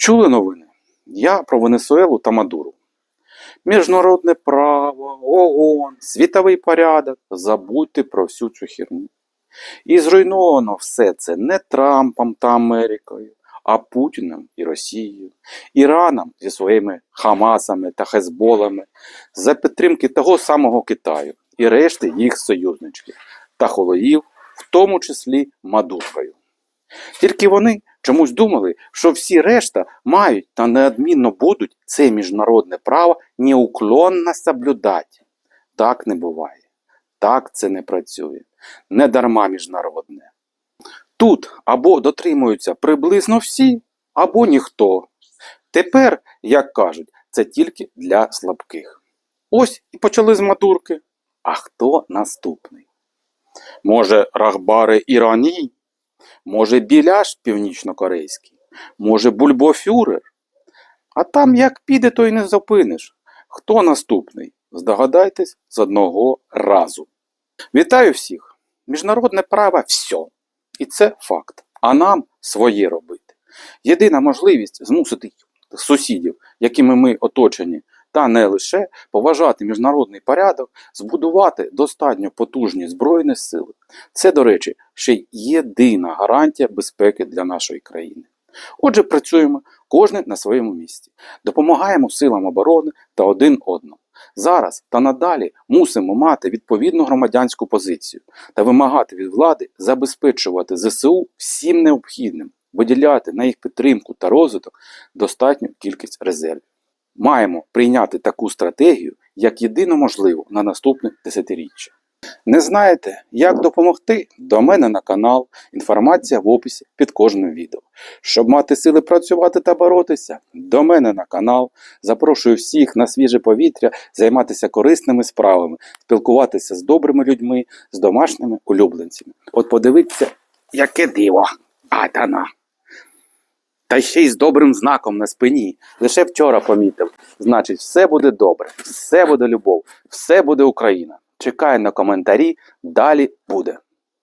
Чули новини? Я про Венесуелу та Мадуру. Міжнародне право, ООН, світовий порядок. Забудьте про всю цю херню. І зруйновано все це не Трампом та Америкою, а Путіним і Росією, Іраном зі своїми Хамасами та Хезболами за підтримки того самого Китаю і решти їх союзничків та холоїв, в тому числі Мадуркою. Тільки вони чомусь думали, що всі решта мають та неодмінно будуть це міжнародне право неуклонно соблюдати. Так не буває. Так це не працює. Не дарма міжнародне. Тут або дотримуються приблизно всі, або ніхто. Тепер, як кажуть, це тільки для слабких. Ось і почали з Мадурки. А хто наступний? Може, Рахбари Ірані? Може, Біляш північнокорейський? Може, Бульбофюрер? А там як піде, то й не зупиниш. Хто наступний? Здогадайтесь з одного разу. Вітаю всіх! Міжнародне право все. І це факт. А нам своє робити. Єдина можливість змусити сусідів, якими ми оточені, та не лише поважати міжнародний порядок, збудувати достатньо потужні збройні сили. Це, до речі, ще й єдина гарантія безпеки для нашої країни. Отже, працюємо кожен на своєму місці, допомагаємо силам оборони та один одному. Зараз та надалі мусимо мати відповідну громадянську позицію та вимагати від влади забезпечувати ЗСУ всім необхідним, виділяти на їх підтримку та розвиток достатню кількість резервів. Маємо прийняти таку стратегію як єдино можливо на наступне десятиріччя. Не знаєте, як допомогти? До мене на канал, інформація в описі під кожним відео. Щоб мати сили працювати та боротися, до мене на канал. Запрошую всіх на свіже повітря, займатися корисними справами, спілкуватися з добрими людьми, з домашніми улюбленцями. От подивіться, яке диво! Атана! Та ще й з добрим знаком на спині. Лише вчора помітив. Значить, все буде добре, все буде любов, все буде Україна. Чекаю на коментарі, далі буде.